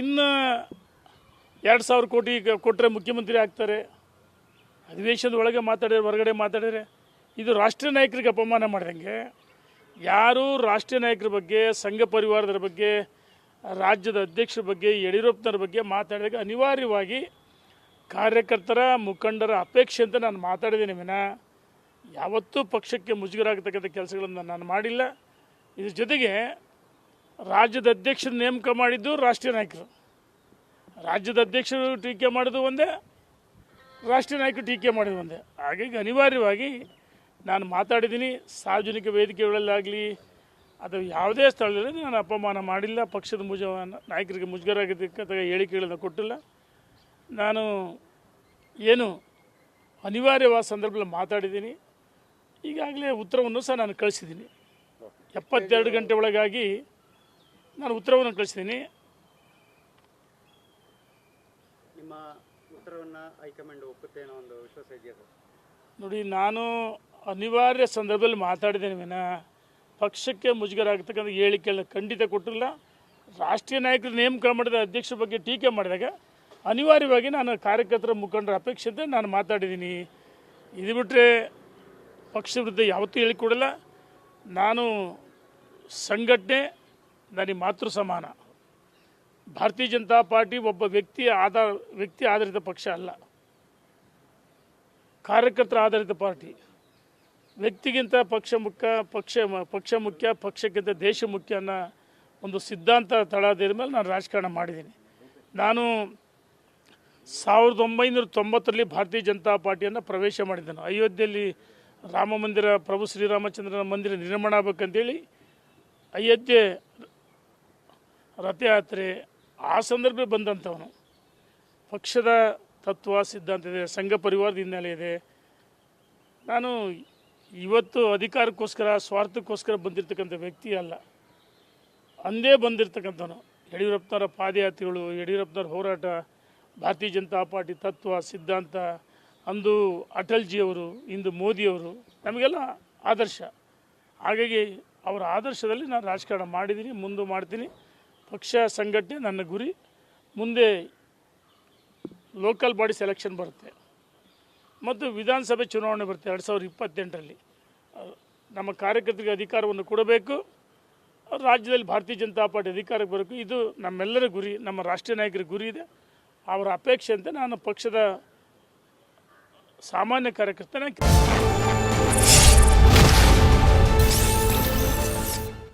ಇನ್ನು ಎರಡು ಸಾವಿರ ಕೋಟಿ ಕೊಟ್ಟರೆ ಮುಖ್ಯಮಂತ್ರಿ ಆಗ್ತಾರೆ. ಅಧಿವೇಶನದ ಒಳಗೆ ಮಾತಾಡಿದ್ರೆ, ಹೊರಗಡೆ ಮಾತಾಡಿದ್ರೆ ಇದು ರಾಷ್ಟ್ರೀಯ ನಾಯಕರಿಗೆ ಅಪಮಾನ ಮಾಡಿದಂಗೆ. ಯಾರು ರಾಷ್ಟ್ರೀಯ ನಾಯಕರ ಬಗ್ಗೆ, ಸಂಘ ಪರಿವಾರದ ಬಗ್ಗೆ, ರಾಜ್ಯದ ಅಧ್ಯಕ್ಷರ ಬಗ್ಗೆ, ಯಡಿಯೂರಪ್ಪನವ್ರ ಬಗ್ಗೆ ಮಾತಾಡಿದಾಗ ಅನಿವಾರ್ಯವಾಗಿ ಕಾರ್ಯಕರ್ತರ ಮುಖಂಡರ ಅಪೇಕ್ಷೆ ಅಂತ ನಾನು ಮಾತಾಡಿದ್ದೀನಿ ವಿನ. ಯಾವತ್ತೂ ಪಕ್ಷಕ್ಕೆ ಮುಜುಗರ ಆಗ್ತಕ್ಕಂಥ ಕೆಲಸಗಳನ್ನು ನಾನು ಮಾಡಿಲ್ಲ. ಇದ್ರ ಜೊತೆಗೆ ರಾಜ್ಯದ ಅಧ್ಯಕ್ಷರ ನೇಮಕ ಮಾಡಿದ್ದು ರಾಷ್ಟ್ರೀಯ ನಾಯಕರು. ರಾಜ್ಯದ ಅಧ್ಯಕ್ಷರು ಟೀಕೆ ಮಾಡೋದು ಒಂದೇ, ರಾಷ್ಟ್ರೀಯ ನಾಯಕರು ಟೀಕೆ ಮಾಡೋದು ಒಂದೇ. ಹಾಗಾಗಿ ಅನಿವಾರ್ಯವಾಗಿ ನಾನು ಮಾತಾಡಿದ್ದೀನಿ. ಸಾರ್ವಜನಿಕ ವೇದಿಕೆಗಳಲ್ಲಾಗಲಿ ಅಥವಾ ಯಾವುದೇ ಸ್ಥಳದಲ್ಲಿ ನಾನು ಅಪಮಾನ ಮಾಡಿಲ್ಲ. ಪಕ್ಷದ ಮುಜ ನಾಯಕರಿಗೆ ಮುಜುಗರ ಆಗತಕ್ಕಂಥ ಹೇಳಿಕೆಗಳನ್ನು ಕೊಟ್ಟಿಲ್ಲ. ನಾನು ಏನು ಅನಿವಾರ್ಯವಾದ ಸಂದರ್ಭದಲ್ಲಿ ಮಾತಾಡಿದ್ದೀನಿ. ಈಗಾಗಲೇ ಉತ್ತರವನ್ನು ಸಹ ನಾನು ಕಳಿಸಿದ್ದೀನಿ. ಎಪ್ಪತ್ತೆರಡು ಗಂಟೆ ಒಳಗಾಗಿ ನಾನು ಉತ್ತರವನ್ನು ಕಳಿಸ್ತೀನಿ. ನಿಮ್ಮ ಉತ್ತರವನ್ನು ಹೈಕಮಾಂಡ್ ಒಪ್ಪುತ್ತೆ ಅನ್ನೋ ಒಂದು ವಿಶ್ವಾಸ ಇದೆಯಾ ನೋಡಿ ನಾನು ಅನಿವಾರ್ಯ ಸಂದರ್ಭದಲ್ಲಿ ಮಾತಾಡಿದ್ದೇನೆ ವಿನ. ಪಕ್ಷಕ್ಕೆ ಮುಜುಗರ ಆಗ್ತಕ್ಕಂಥ ಹೇಳಿಕೆಗಳನ್ನ ಖಂಡಿತ ಕೊಟ್ಟಿಲ್ಲ. ರಾಷ್ಟ್ರೀಯ ನಾಯಕರ ನೇಮಕ ಮಾಡಿದ ಅಧ್ಯಕ್ಷರ ಬಗ್ಗೆ ಟೀಕೆ ಮಾಡಿದಾಗ ಅನಿವಾರ್ಯವಾಗಿ ನಾನು ಕಾರ್ಯಕರ್ತರ ಮುಖಂಡರ ಅಪೇಕ್ಷೆಯಿಂದ ನಾನು ಮಾತಾಡಿದ್ದೀನಿ. ಇದು ಬಿಟ್ಟರೆ ಪಕ್ಷ ವಿರುದ್ಧ ಯಾವತ್ತೂ ಹೇಳಿಕೊಡಲ್ಲ. ನಾನು ಸಂಘಟನೆ ನನಗೆ ಮಾತೃ ಸಮಾನ. ಭಾರತೀಯ ಜನತಾ ಪಾರ್ಟಿ ಒಬ್ಬ ವ್ಯಕ್ತಿ ಆಧಾರ, ವ್ಯಕ್ತಿ ಆಧಾರಿತ ಪಕ್ಷ ಅಲ್ಲ. ಕಾರ್ಯಕರ್ತರ ಆಧಾರಿತ ಪಾರ್ಟಿ. ವ್ಯಕ್ತಿಗಿಂತ ಪಕ್ಷ ಮುಖ್ಯ, ಪಕ್ಷ ಪಕ್ಷ ಮುಖ್ಯ, ಪಕ್ಷಕ್ಕಿಂತ ದೇಶ ಮುಖ್ಯ ಅನ್ನೋ ಒಂದು ಸಿದ್ಧಾಂತ ತಳಾದಿರ ಮೇಲೆ ನಾನು ರಾಜಕಾರಣ ಮಾಡಿದ್ದೀನಿ. ನಾನು ಸಾವಿರದ ಒಂಬೈನೂರ ತೊಂಬತ್ತರಲ್ಲಿ ಭಾರತೀಯ ಜನತಾ ಪಾರ್ಟಿಯನ್ನು ಪ್ರವೇಶ ಮಾಡಿದ್ದೆನು. ಅಯೋಧ್ಯೆಯಲ್ಲಿ ರಾಮ ಮಂದಿರ, ಪ್ರಭು ಶ್ರೀರಾಮಚಂದ್ರನ ಮಂದಿರ ನಿರ್ಮಾಣ ಆಗಬೇಕಂತೇಳಿ ಅಯೋಧ್ಯೆ ರಥಯಾತ್ರೆ ಆ ಸಂದರ್ಭ ಬಂದಂಥವನು. ಪಕ್ಷದ ತತ್ವ, ಸಿದ್ಧಾಂತ ಇದೆ, ಸಂಘ ಪರಿವಾರದ ಹಿನ್ನೆಲೆ ಇದೆ. ನಾನು ಇವತ್ತು ಅಧಿಕಾರಕ್ಕೋಸ್ಕರ, ಸ್ವಾರ್ಥಕ್ಕೋಸ್ಕರ ಬಂದಿರತಕ್ಕಂಥ ವ್ಯಕ್ತಿ ಅಲ್ಲ. ಅಂದೇ ಬಂದಿರತಕ್ಕಂಥವನು. ಯಡಿಯೂರಪ್ಪನವರ ಪಾದಯಾತ್ರೆಗಳು, ಯಡಿಯೂರಪ್ಪನವ್ರ ಹೋರಾಟ, ಭಾರತೀಯ ಜನತಾ ಪಾರ್ಟಿ ತತ್ವ, ಸಿದ್ಧಾಂತ, ಅಂದು ಅಟಲ್ಜಿಯವರು, ಇಂದು ಮೋದಿಯವರು, ನಮಗೆಲ್ಲ ಆದರ್ಶ. ಹಾಗಾಗಿ ಅವರ ಆದರ್ಶದಲ್ಲಿ ನಾನು ರಾಜಕಾರಣ ಮಾಡಿದ್ದೀನಿ, ಮುಂದೆ ಮಾಡ್ತೀನಿ. ಪಕ್ಷ ಸಂಘಟನೆ ನನ್ನ ಗುರಿ. ಮುಂದೆ ಲೋಕಲ್ ಬಾಡಿ ಸೆಲೆಕ್ಷನ್ ಬರುತ್ತೆ. ಮತ್ತು ವಿಧಾನಸಭೆ ಚುನಾವಣೆ ಬರುತ್ತೆ ಎರಡು ಸಾವಿರದ ಇಪ್ಪತ್ತೆಂಟರಲ್ಲಿ. ನಮ್ಮ ಕಾರ್ಯಕರ್ತರಿಗೆ ಅಧಿಕಾರವನ್ನು ಕೊಡಬೇಕು. ರಾಜ್ಯದಲ್ಲಿ ಭಾರತೀಯ ಜನತಾ ಪಾರ್ಟಿ ಅಧಿಕಾರಕ್ಕೆ ಬರಬೇಕು. ಇದು ನಮ್ಮೆಲ್ಲರ ಗುರಿ, ನಮ್ಮ ರಾಷ್ಟ್ರೀಯ ನಾಯಕರ ಗುರಿ ಇದೆ. ಅವರ ಅಪೇಕ್ಷೆ ಅಂತ ನಾನು ಪಕ್ಷದ ಸಾಮಾನ್ಯ ಕಾರ್ಯಕರ್ತನ